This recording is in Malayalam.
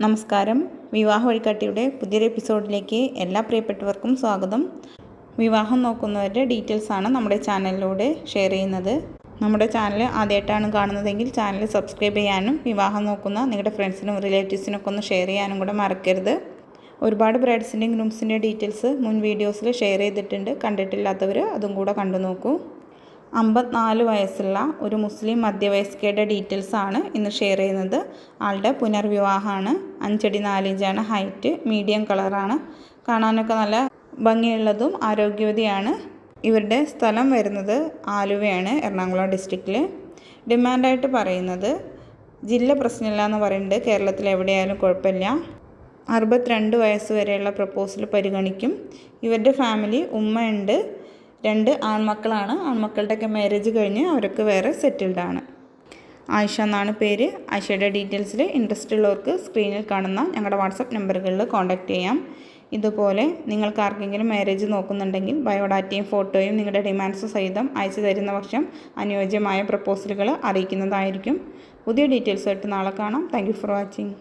നമസ്കാരം. വിവാഹ വഴികാട്ടിയുടെ പുതിയൊരു എപ്പിസോഡിലേക്ക് എല്ലാ പ്രിയപ്പെട്ടവർക്കും സ്വാഗതം. വിവാഹം നോക്കുന്നവരുടെ ഡീറ്റെയിൽസ് ആണ് നമ്മുടെ ചാനലിലൂടെ ഷെയർ ചെയ്യുന്നത്. നമ്മുടെ ചാനൽ ആദ്യമായിട്ടാണ് കാണുന്നതെങ്കിൽ ചാനൽ സബ്സ്ക്രൈബ് ചെയ്യാനും വിവാഹം നോക്കുന്ന നിങ്ങളുടെ ഫ്രണ്ട്സിനും റിലേറ്റീവ്സിനൊക്കെ ഒന്ന് ഷെയർ ചെയ്യാനും കൂടെ മറക്കരുത്. ഒരുപാട് ബ്രൈഡ്സിന്റെയും ഗ്രൂംസിന്റെ ഡീറ്റെയിൽസ് മുൻ വീഡിയോസിൽ ഷെയർ ചെയ്തിട്ടുണ്ട്. കണ്ടിട്ടില്ലാത്തവർ അതും കൂടെ കണ്ടു നോക്കൂ അമ്പത്തിനാല് വയസ്സുള്ള ഒരു മുസ്ലിം മധ്യവയസ്കയുടെ ഡീറ്റെയിൽസ് ആണ് ഇന്ന് ഷെയർ ചെയ്യുന്നത്. ആളുടെ പുനർവിവാഹമാണ്. അഞ്ചടി നാലിഞ്ചാണ്. ഹൈറ്റ് മീഡിയം കളറാണ്. കാണാനൊക്കെ നല്ല ഭംഗിയുള്ളതും ആരോഗ്യവതിയാണ്. ഇവരുടെ സ്ഥലം വരുന്നത് ആലുവയാണ് എറണാകുളം ഡിസ്ട്രിക്റ്റിൽ ഡിമാൻഡായിട്ട് പറയുന്നത് ജില്ല പ്രശ്നമില്ല എന്ന് പറയുന്നുണ്ട് കേരളത്തിൽ എവിടെയായാലും കുഴപ്പമില്ല. അറുപത്തിരണ്ട് വയസ്സ് വരെയുള്ള പ്രപ്പോസൽ പരിഗണിക്കും. ഇവരുടെ ഫാമിലി ഉമ്മയുണ്ട്. രണ്ട് ആൺമക്കളാണ്. ആൺമക്കളുടെയൊക്കെ മാരേജ് കഴിഞ്ഞ് അവരൊക്കെ വേറെ സെറ്റിൽഡ് ആണ്. ആയിഷ എന്നാണ് പേര്. ആയിഷയുടെ ഡീറ്റെയിൽസിൽ ഇൻട്രസ്റ്റ് ഉള്ളവർക്ക് സ്ക്രീനിൽ കാണുന്ന ഞങ്ങളുടെ വാട്സപ്പ് നമ്പറുകളിൽ കോൺടാക്റ്റ് ചെയ്യാം. ഇതുപോലെ നിങ്ങൾക്ക് ആർക്കെങ്കിലും മാരേജ് നോക്കുന്നുണ്ടെങ്കിൽ ബയോഡാറ്റയും ഫോട്ടോയും നിങ്ങളുടെ ഡിമാൻഡ്സ് സഹിതം അയച്ചു തരുന്ന പക്ഷം അനുയോജ്യമായ പ്രപ്പോസലുകൾ അറിയിക്കുന്നതായിരിക്കും. പുതിയ ഡീറ്റെയിൽസായിട്ട് നാളെ കാണാം. Thank for watching